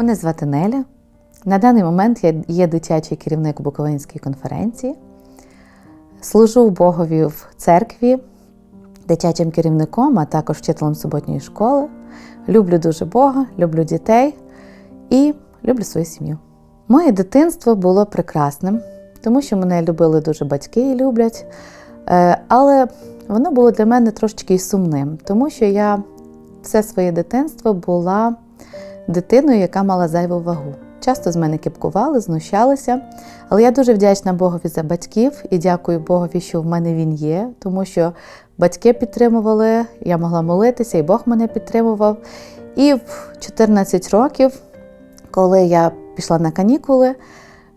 Мене звати Неля. На даний момент я є дитячий керівник Буковинської конференції. Служу Богові в церкві, дитячим керівником, а також вчителем суботньої школи. Люблю дуже Бога, люблю дітей і люблю свою сім'ю. Моє дитинство було прекрасним, тому що мене любили дуже батьки і люблять. Е, Але воно було для мене трошечки і сумним, тому що я все своє дитинство була дитиною, яка мала зайву вагу. Часто з мене кіпкували, знущалися, але я дуже вдячна Богові за батьків і дякую Богові, що в мене він є, тому що батьки підтримували, я могла молитися, і Бог мене підтримував. І в 14 років, коли я пішла на канікули,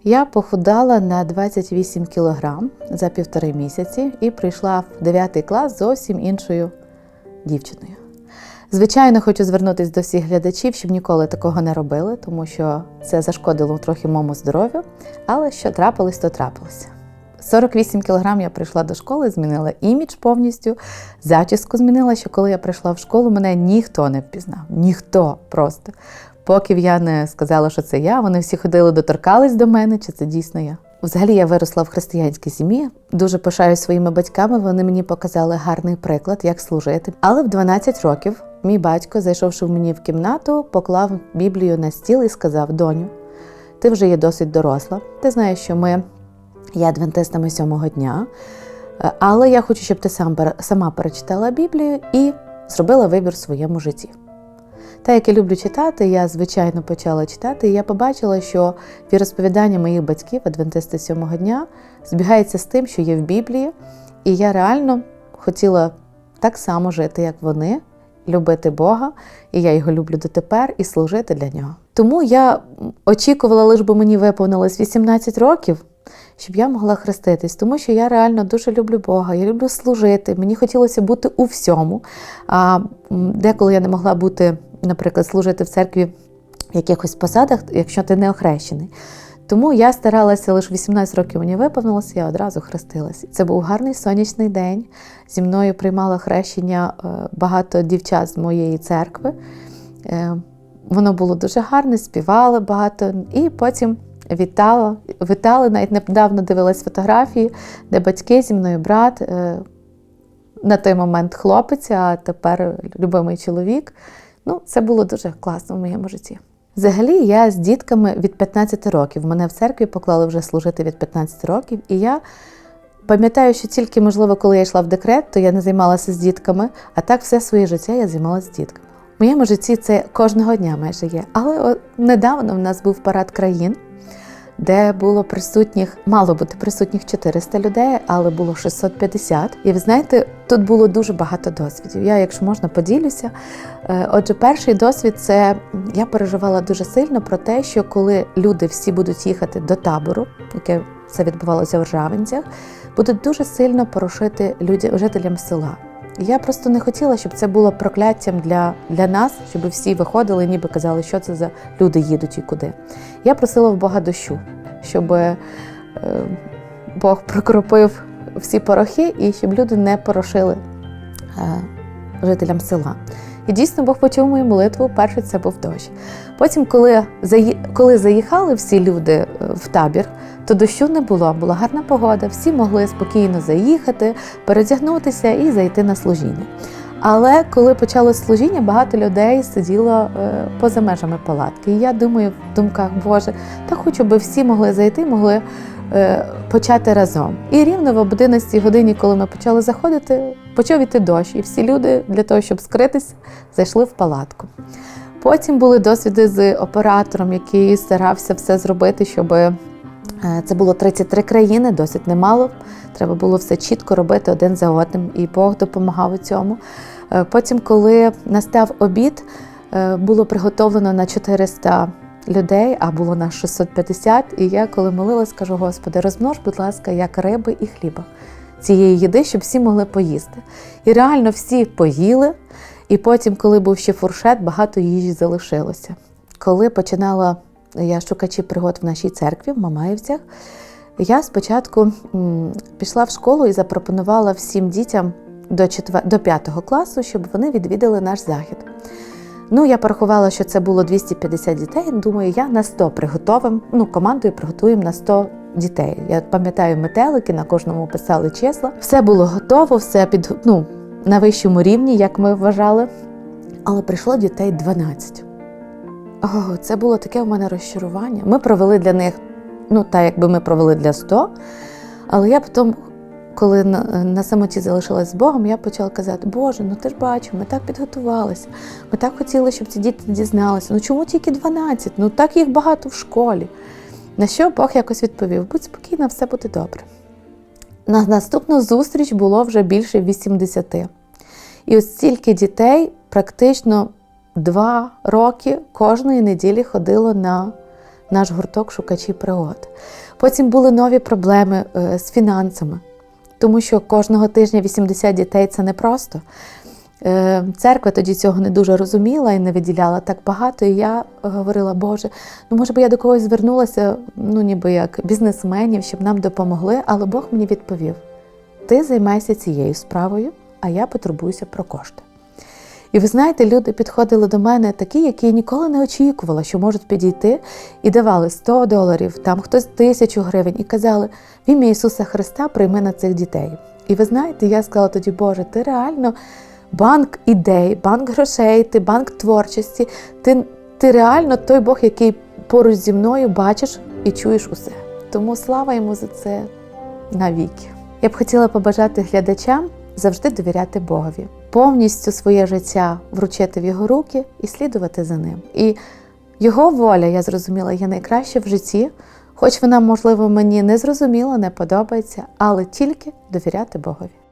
я похудала на 28 кілограм за півтори місяці і прийшла в 9 клас зовсім іншою дівчиною. Звичайно, хочу звернутися до всіх глядачів, щоб ніколи такого не робили, тому що це зашкодило трохи моєму здоров'ю. Але що трапилось, то трапилося. 48 кілограм я прийшла до школи, змінила імідж повністю, зачіску змінила, що коли я прийшла в школу, мене ніхто не впізнав. Ніхто просто. Поки я не сказала, що це я, вони всі ходили, доторкались до мене, чи це дійсно я. Взагалі я виросла в християнській сім'ї, дуже пишаю своїми батьками. Вони мені показали гарний приклад, як служити. Але в 12 років мій батько, зайшовши в мені в кімнату, поклав Біблію на стіл і сказав: Доню, ти вже є досить доросла. Ти знаєш, що ми є адвентистами сьомого дня, е, але я хочу, щоб ти сам сама перечитала Біблію і зробила вибір в своєму житті. Та, як я люблю читати, я звичайно почала читати, і я побачила, що віросповідання моїх батьків, адвентисти сьомого дня, збігається з тим, що є в Біблії, і я реально хотіла так само жити, як вони, любити Бога, і я його люблю дотепер, і служити для нього. Тому я очікувала, лише би мені виповнилось 18 років. Щоб я могла хреститись, тому що я реально дуже люблю Бога, я люблю служити. Мені хотілося бути у всьому. А деколи я не могла бути, наприклад, служити в церкві в якихось посадах, якщо ти не охрещений. Тому я старалася лише 18 років мені виповнилося, я одразу хрестилася. Це був гарний сонячний день. Зі мною приймало хрещення багато дівчат з моєї церкви. Е, воно було дуже гарне, співали багато, і потім вітала, вітали, навіть недавно дивилась фотографії, де батьки зі мною брат. е, На той момент хлопець, а тепер любимий чоловік. Ну, це було дуже класно в моєму житті. Взагалі, я з дітками від 15 років. Мене в церкві поклали вже служити від 15 років, і я пам'ятаю, що тільки, можливо, коли я йшла в декрет, то я не займалася з дітками, а так все своє життя я займалася з дітками. В моєму житті це кожного дня майже є. Але недавно в нас був парад країн де було присутніх, мало бути присутніх 400 людей, але було 650. І ви знаєте, тут було дуже багато досвідів. Я, якщо можна, поділюся. Е, отже, перший досвід це я переживала дуже сильно про те, що коли люди всі будуть їхати до табору, яке це відбувалося в Ржавинцях, будуть дуже сильно порушити людям, жителям села. Я просто не хотіла, щоб це було прокляттям для для нас, щоб всі виходили, ніби казали, що це за люди їдуть і куди. Я просила в Бога дощу, щоб е, Бог прокропив всі порохи і щоб люди не порошили е, жителям села. І дійсно Бог почув мою молитву. Перше це був дощ. Потім, коли коли заїхали всі люди е, в табір, то дощу не було, була гарна погода, всі могли спокійно заїхати, передягнутися і зайти на служіння. Але коли почалось служіння, багато людей сиділо е, поза межами палатки. І я думаю, в думках Боже, та хочу, би всі могли зайти, могли почати разом. І рівно в 11 годині, коли ми почали заходити, почав іти дощ, і всі люди для того, щоб скритись, зайшли в палатку. Потім були досвіди з оператором, який старався все зробити, щоб е, це було 33 країни, досить немало. Треба було все чітко робити один за одним, і Бог допомагав у цьому. Е, потім, коли настав обід, е, було приготовлено на 400 людей, а було на 650. І я, коли молилась, кажу: Господи, розмнож, будь ласка, як риби і хліба цієї їди, щоб всі могли поїсти. І реально всі поїли. І потім, коли був ще фуршет, багато їжі залишилося. Коли починала я шукачі пригод в нашій церкві, в Мамаївцях, я спочатку пішла в школу і запропонувала всім дітям до 4, до 5 класу, щоб вони відвідали наш захід. Ну, я порахувала, що це було 250 дітей. Думаю, я на 100 приготовим. Ну, командою приготуємо на 100 дітей. Я пам'ятаю метелики, на кожному писали числа. Все було готово, все під ну, на вищому рівні, як ми вважали. Але прийшло дітей 12. О, це було таке у мене розчарування. Ми провели для них, ну, так якби ми провели для 100. Але я потім, коли на, самоті залишилась з Богом, я почала казати: Боже, ну ти ж бачив, ми так підготувалися. Ми так хотіли, щоб ці діти дізналися. Ну чому тільки 12? Ну так їх багато в школі. На що Бог якось відповів: будь спокійна, все буде добре. На наступну зустріч було вже більше 80. І ось стільки дітей практично два роки кожної неділі ходило на наш гурток шукачі пригод. Потім були нові проблеми е, з фінансами, тому що кожного тижня 80 дітей це непросто. Е, Церква тоді цього не дуже розуміла і не виділяла так багато. І я говорила, Боже, ну може би я до когось звернулася, ну ніби як бізнесменів, щоб нам допомогли, але Бог мені відповів: ти займайся цією справою, а я потурбуюся про кошти. І ви знаєте, люди підходили до мене такі, які я ніколи не очікувала, що можуть підійти і давали 100 доларів, там хтось тисячу гривень, і казали: в ім'я Ісуса Христа прийми на цих дітей. І ви знаєте, я сказала тоді, Боже, ти реально банк ідей, банк грошей, ти банк творчості, ти, ти реально той Бог, який поруч зі мною бачиш і чуєш усе. Тому слава йому за це навіки. Я б хотіла побажати глядачам завжди довіряти Богові, повністю своє життя вручити в його руки і слідувати за ним. І його воля, я зрозуміла, є найкраща в житті, хоч вона, можливо, мені не зрозуміла, не подобається, але тільки довіряти Богові.